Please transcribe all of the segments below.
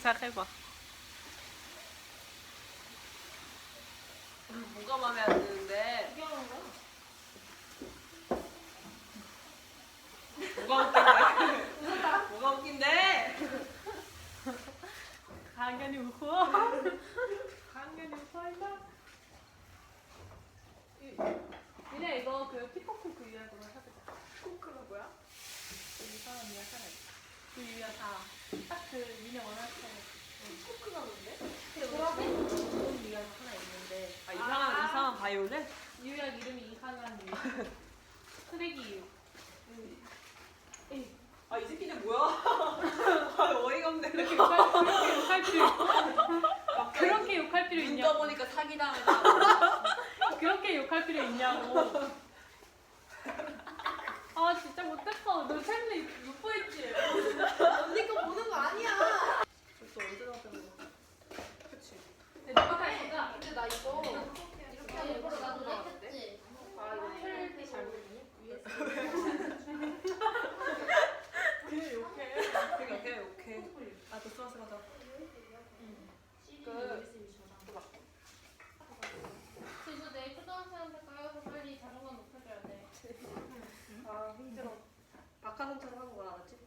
잘 해봐. 뭐가 마음에 안 드는데? 뭐가 웃긴데 뭐가 웃긴데 강연이 웃어. 강연이 웃어 이거. 니네 이거 그 피코크 그 유약으로 해보자. 코크가 뭐야? 이 사람 하나 있어. 그 유약 다 딱 그 니네 원하는 스타일. 코크가 뭔데? 좋은 유약 하나 있는데 아 이상한 아. 이상한 바이올렛 유약 이름이 이상한 유약. 쓰레기 유. 아이 새끼는 뭐야 아 어이가 없네 이렇게 그렇게 욕할 필요 그렇게 욕할 필요 눈 있냐고 떠보니까 사기당했다 그렇게 욕할 필요 있냐고 아 진짜 못했어. 너 팬이 루프했지? 언니 거 보는 거 아니야. 또 언제 나왔던 거 그치. 근데 누가 할 거다 근데 나 이거 이렇게 하는 일부러 거 나도 냈겠지. 아 이거 헬기 잘못이니? 그냥 욕해. 오케이 오케이 오케이 아또 쓰러스러다 지수 내일 초등학생한테 가서 빨리 자존감 높여줘야 돼. 아 힘들어 박하선처럼 하는 거 알았지?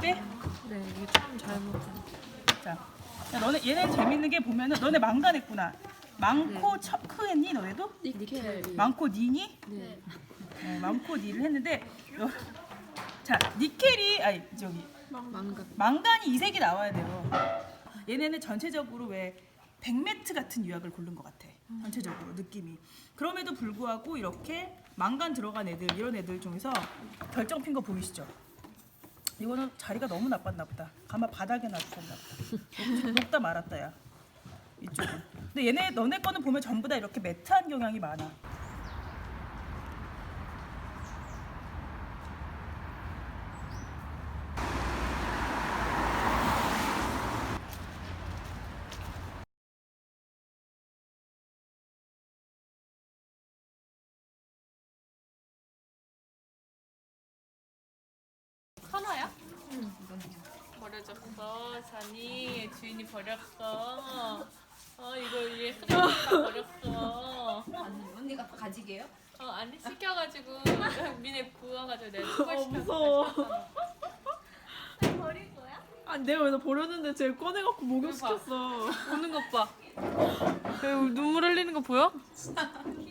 열 배? 네, 이게 참 잘못한. 자, 야, 너네 얘네 재밌는 게 보면은 너네 망간했구나. 망코 척크했니 너네도? 니켈. 망코 니니? 네. 어, 망코 니를 했는데 여, 자 니켈이 아니 저기 망가. 망간이 이 색이 나와야 돼요. 얘네는 전체적으로 왜 백매트 같은 유약을 고른 것 같아. 전체적으로 느낌이. 그럼에도 불구하고 이렇게 망간 들어간 애들 이런 애들 중에서 결정 핀 거 보이시죠? 이거는 자리가 너무 나빴나 보다. 가마 바닥에 놔주셨나 보다. 녹- 녹다 말았다 야. 이쪽은. 근데 얘네 너네 거는 보면 전부 다 이렇게 매트한 경향이 많아. 하나야? 응. 버려졌어. 산이 주인이 버렸어. 어 이거 얘 쓰레기가 버렸어. 언니가 가지게요? 어 아니 시켜가지고 민에 구워가지고 내가 추가시켜. 무서워. 버릴 거야? 아니 내가 왜 나 버렸는데 쟤 꺼내갖고 목욕시켰어. 우는 것 봐. 왜 눈물 흘리는 거 보여?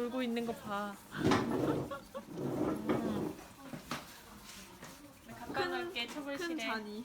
울고 있는 거 봐. 음. 가까이 갈게 큰 초벌실에. 잔이.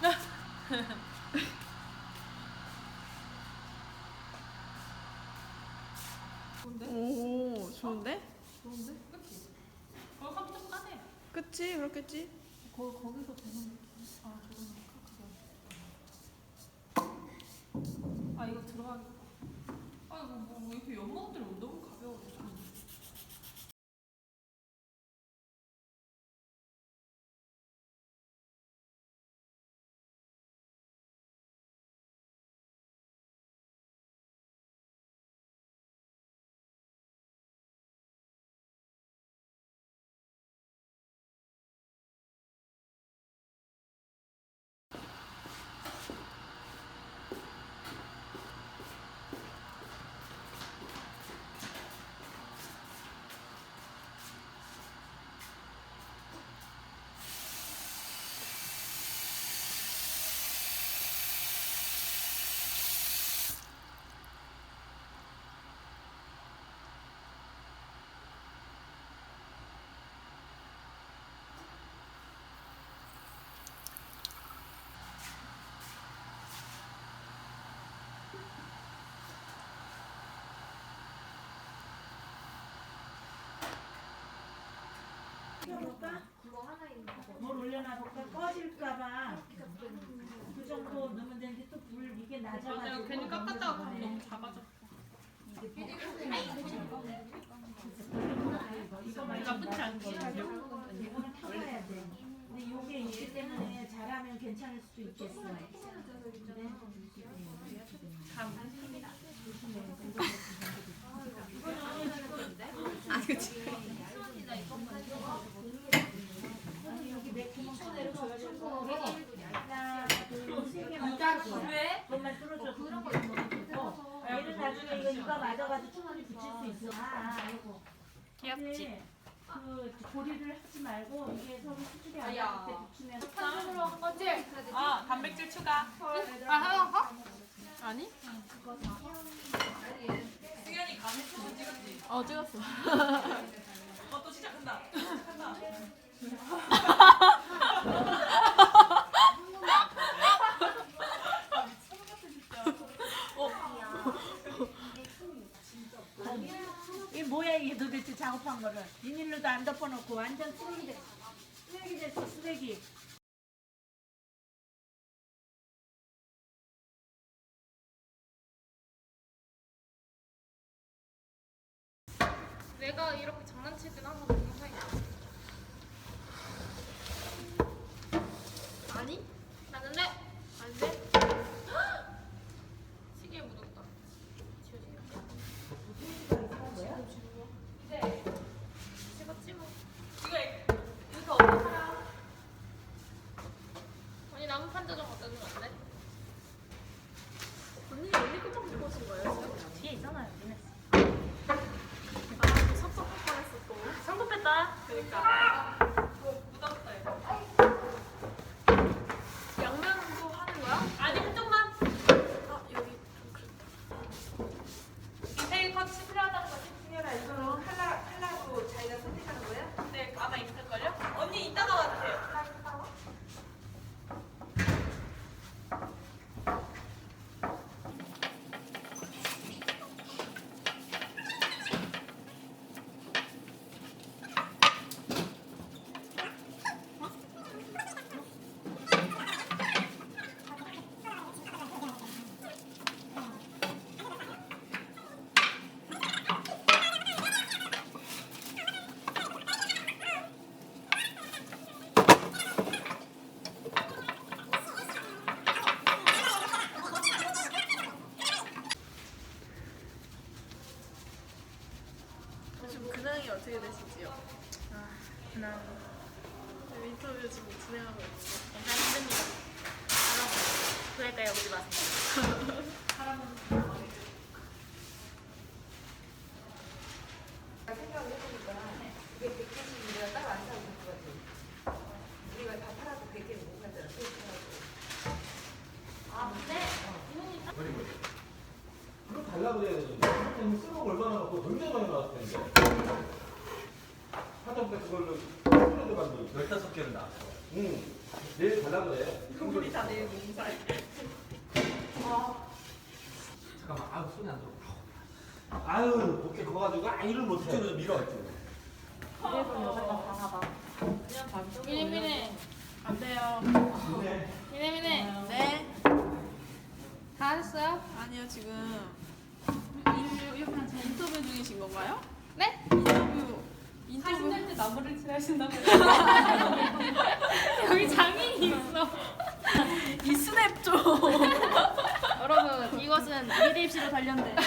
오 좋은데? 어 깜짝 까네. 그치 그렇겠지? 아 이거 들어가겠다. 아 이거 뭐 이렇게 연마들이 가벼워. 뭘 올려놔 볼까? 꺼질까봐. 그 정도 넣으면 되는데 또 불 이게 낮아가지고. 괜히 깎았다가 너무 작아져. 나쁘지 않지. 이거는 타봐야 돼. 근데 요게 있기 때문에 잘하면 괜찮을 수도 있겠어 아니 여기 내 구멍 손으로 줘가지고 하나 둘세개 맞춰서 그것만 뚫어줘 그런 거 있고 얘는 나중에 이거 이거 맞아가지고 충분히 붙일 수 있어 아 아이고 귀엽지? 그 고리를 하지 말고 이게 서로 수직이 안 아야. 닿을 때 붙이면 한으로 한 거지? 아 단백질 추가. 아 하나 가? 아니? 승현이 못 찍었지? 어 찍었어. 어 또 시작한다. 시작한다. 이게 뭐야 이게 도대체 작업한 거를 비닐로도 안 덮어놓고 완전 쓰레기 됐 쓰레기 됐어 쓰레기 내가 이렇게 장난칠 때는 항상 동영상이 나. 아니? 나는데 안 돼. 시계에 묻었다. 지워지겠다. 네. 찍었지 뭐. 이거 이거 어떻게 하라? 언니 나무 판자좀 갖다 주면 안 돼? 언니 거예요? 뒤에 있잖아요 니네 아, 섭섭할 뻔했어 또. 성공 뺐다. 그러니까. 어, 묻었다 이거. 양면도 하는 거야? 아니 한쪽만. 아 여기 좀 그렇다. 디테일 커치 필요하다는 거지? 승현아 이거는 칼라 칼라로 자기가 선택하는 거야? 네 아마 있을걸요? 언니 이따가 와도 돼요. 어떻게 되시지요? 아, 난 네, 인터뷰 지금 진행하고 있는데. 굉장히 힘듭니다. 여러분, 그러니까 여기 마세요. 생각을 해보니까 이게 170이라 따로 안 사고 것 같아. 우리가 다 팔아도 100개는 못 가잖아. 아, 근데 그럼 달라고 해야 되는데 그럼 쓰는 거 얼마나 갖고 굉장히 많이 나왔을 텐데 하정때 그걸로 스프레드 만들고 15개를 나왔어. 응 내일 달라고 해 우리 다 내일 농사해. 잠깐만, 아우, 손이 안 들어. 아유 어깨 커가지고 아 일을 못해 이쪽으로 좀 밀어, 이쪽으로. 미네 미네. 안 돼요. 네. 미네 미네. 네. 다 하셨어요? 아니요, 지금 인터뷰, 인터뷰 중이신 건가요? 네? 인터뷰. 인터뷰. 사진할 때 나무를 칠하신다고 여기 장인이 있어. 이 스냅 좀. 여러분 이것은 미래 입시로 관련된.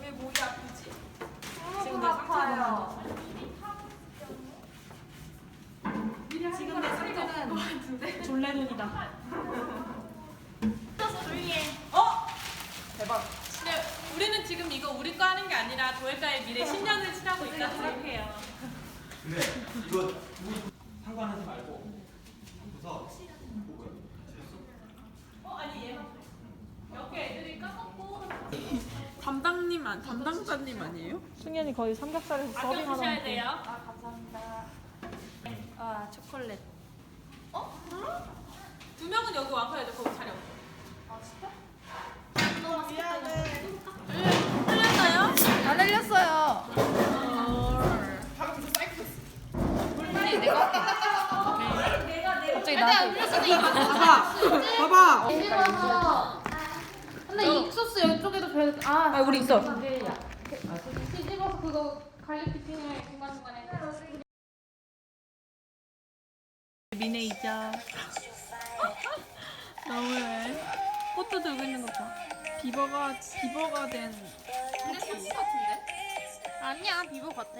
왜 목이 아프지? 지금 내 아파요. 지금 내 상태는 졸레눈이다. 네, 우리는 지금 이거 우리 거 하는 게 아니라 도예가의 미래 10년을 칠하고 있다 생각해요. 근데 이거 누구 상관하지 말고 우선 어 아니 애들이 까먹고 담당님, 안, 담당자님 아니에요? 승현이 거의 삼겹살에서 아껴 주셔야 돼요. 아, 초콜릿. 두 명은 여기 와서 이제 거기 촬영. 안 흘렸어요. 아니 내가 갑자기 나한테. 봐봐. 봐봐. 뒤집어서. 근데 이 소스 이쪽에도 배야 돼. 아, 우리 있어. 뒤집어서 그거 갈릭 디핑을 중간 중간에. 미네 이자. 너무해. 꽃도 들고 있는 거 봐. 비버가, 비버가 된. 근데 소스 같은데? 아니야 비보 같아.